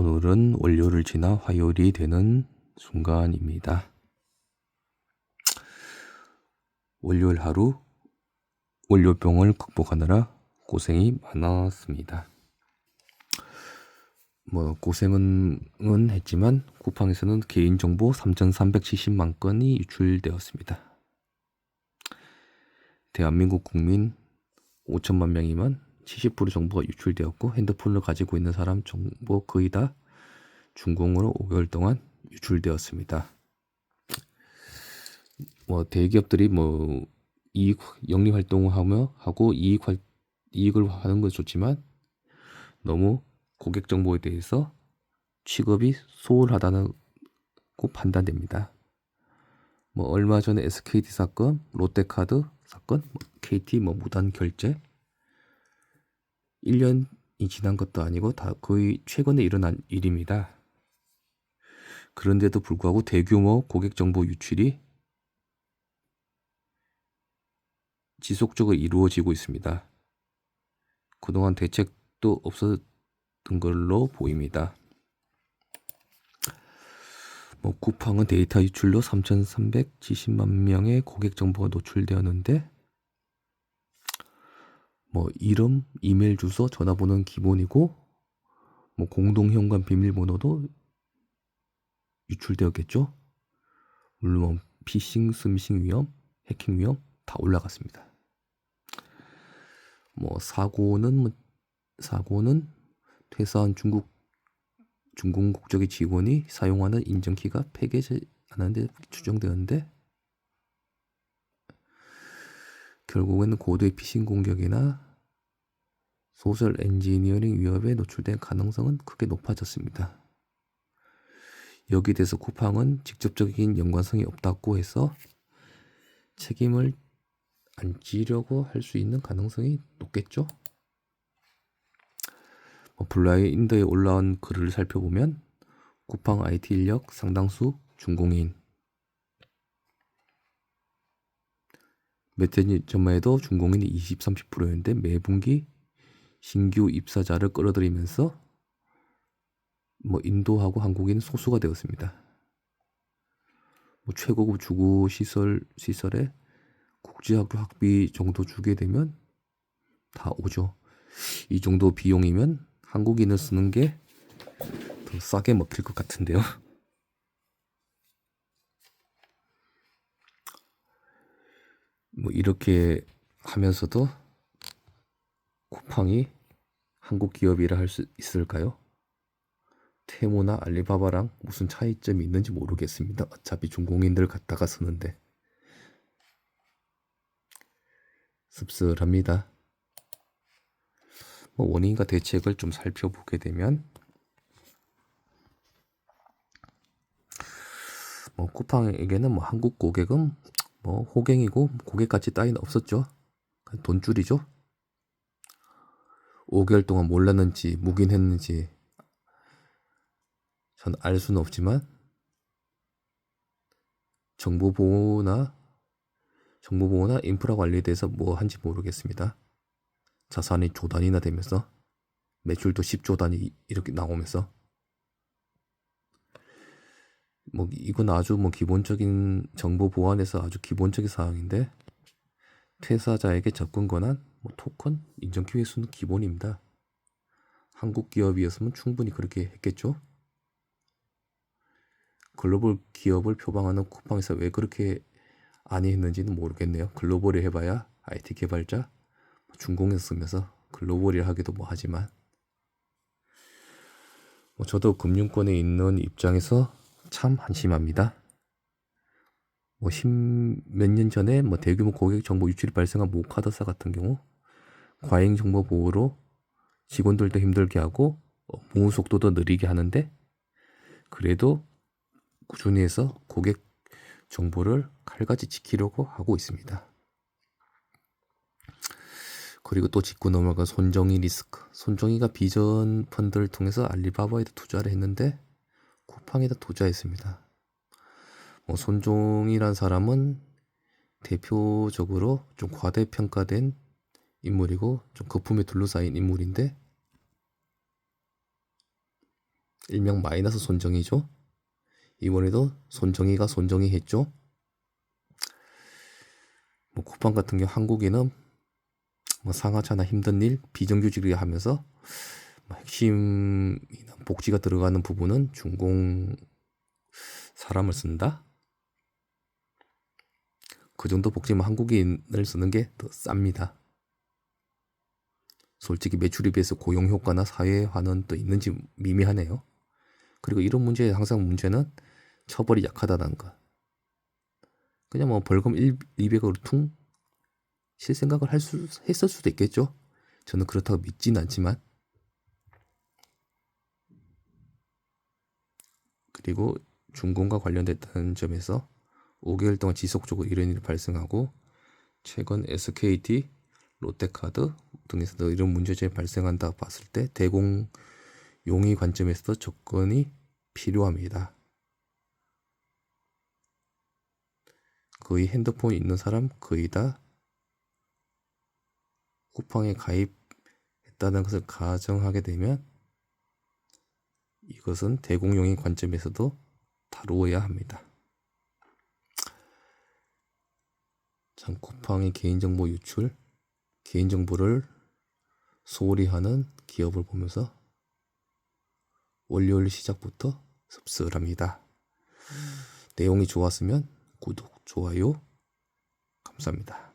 오늘은 월요를 지나 화요일이 되는 순간입니다. 월요일 하루 월요병을 극복하느라 고생이 많았습니다. 뭐 고생은 은 했지만 쿠팡에서는 개인정보 3,370만 건이 유출되었습니다. 대한민국 국민 5천만 명이면 70% 정보가 유출되었고 핸드폰을 가지고 있는 사람 정보 거의 다 중공으로 5개월 동안 유출되었습니다. 뭐 대기업들이 뭐 이익 영리 활동을 하며 하고 이익 활 이익을 하는 건 좋지만 너무 고객 정보에 대해서 취급이 소홀하다는 고 판단됩니다. 뭐 얼마 전에 SKT 사건, 롯데카드 사건, 뭐 KT 뭐 무단 결제 1년이 지난 것도 아니고 다 거의 최근에 일어난 일입니다. 그런데도 불구하고 대규모 고객 정보 유출이 지속적으로 이루어지고 있습니다. 그동안 대책도 없었던 걸로 보입니다. 뭐 쿠팡은 데이터 유출로 3,370만 명의 고객 정보가 노출되었는데 뭐 이름, 이메일 주소, 전화번호는 기본이고 뭐 공동 현관 비밀번호도 유출되었겠죠. 물론 피싱, 스미싱 위험, 해킹 위험 다 올라갔습니다. 뭐 사고는 뭐 사고는 퇴사한 중국 중공 국적의 직원이 사용하는 인증키가 폐기하는데 추정되는데 결국에는 고도의 피싱 공격이나 소셜 엔지니어링 위협에 노출된 가능성은 크게 높아졌습니다. 여기에 대해서 쿠팡은 직접적인 연관성이 없다고 해서 책임을 안 지려고 할 수 있는 가능성이 높겠죠. 뭐 블라인드에 올라온 글을 살펴보면 쿠팡 IT 인력 상당수 중공인 몇 해 전만 해도 중공인이 20, 30%였는데 매 분기 신규 입사자를 끌어들이면서 뭐 인도하고 한국인은 소수가 되었습니다. 뭐 최고급 주거 시설 시설에 국제학교 학비 정도 주게 되면 다 오죠. 이 정도 비용이면 한국인을 쓰는 게 더 싸게 먹힐 것 같은데요. 뭐 이렇게 하면서도 쿠팡이 한국 기업이라 할 수 있을까요? 테모나 알리바바랑 무슨 차이점이 있는지 모르겠습니다. 어차피 중공인들 갖다가 쓰는데 씁쓸합니다. 뭐 원인과 대책을 좀 살펴보게 되면 뭐 쿠팡에게는 뭐 한국 고객은 뭐 호갱이고 고객가치 따위는 없었죠. 돈줄이죠. 5개월 동안 몰랐는지 묵인했는지 전 알 수는 없지만 정보 보호나 정보 보호나 인프라 관리에 대해서 뭐 한지 모르겠습니다. 자산이 조단이나 되면서 매출도 10조 단위 이렇게 나오면서 뭐 이건 아주 뭐 기본적인 정보 보안에서 아주 기본적인 사항인데 퇴사자에게 접근 권한, 뭐 토큰, 인정 기회 수는 기본입니다. 한국 기업이었으면 충분히 그렇게 했겠죠. 글로벌 기업을 표방하는 쿠팡에서 왜 그렇게 아니 했는지는 모르겠네요. 글로벌이 해봐야 IT 개발자 중공에서 쓰면서 글로벌이 하기도 뭐 하지만 뭐 저도 금융권에 있는 입장에서 참 한심합니다. 뭐몇년 전에 뭐 대규모 고객 정보 유출이 발생한 모카더사 같은 경우 과잉 정보 보호로 직원들도 힘들게 하고 어, 보호 속도도 느리게 하는데 그래도 꾸준히 해서 고객 정보를 칼같이 지키려고 하고 있습니다. 그리고 또 짚고 넘어가 손정희 리스크. 손정희가 비전 펀드를 통해서 알리바바에도 투자를 했는데 쿠팡에다 투자했습니다. 뭐 손종이란 사람은 대표적으로 좀 과대평가된 인물이고 좀 거품에 둘러싸인 인물인데 일명 마이너스 손정이죠. 이번에도 손정이가 손정이 했죠. 뭐 쿠팡 같은 경우 한국에는 뭐 상하차나 힘든 일, 비정규직을 하면서 뭐 핵심이나 복지가 들어가는 부분은 준공 사람을 쓴다. 그 정도 복지면 한국인을 쓰는 게 더 쌉니다. 솔직히 매출에 비해서 고용 효과나 사회화는 또 있는지 미미하네요. 그리고 이런 문제에 항상 문제는 처벌이 약하다는 것. 그냥 뭐 벌금 1, 200으로 퉁 실 생각을 할 수, 했을 수도 있겠죠. 저는 그렇다고 믿진 않지만. 그리고 중공과 관련됐다는 점에서 5개월 동안 지속적으로 이런 일이 발생하고 최근 SKT, 롯데카드 등에서도 이런 문제점이 발생한다 봤을 때 대공 용의 관점에서도 접근이 필요합니다. 거의 핸드폰이 있는 사람 거의 다 쿠팡에 가입했다는 것을 가정하게 되면 이것은 대공용의 관점에서도 다루어야 합니다. 참 쿠팡의 개인정보 유출, 개인정보를 소홀히 하는 기업을 보면서 월요일 시작부터 씁쓸합니다. 내용이 좋았으면 구독, 좋아요 감사합니다.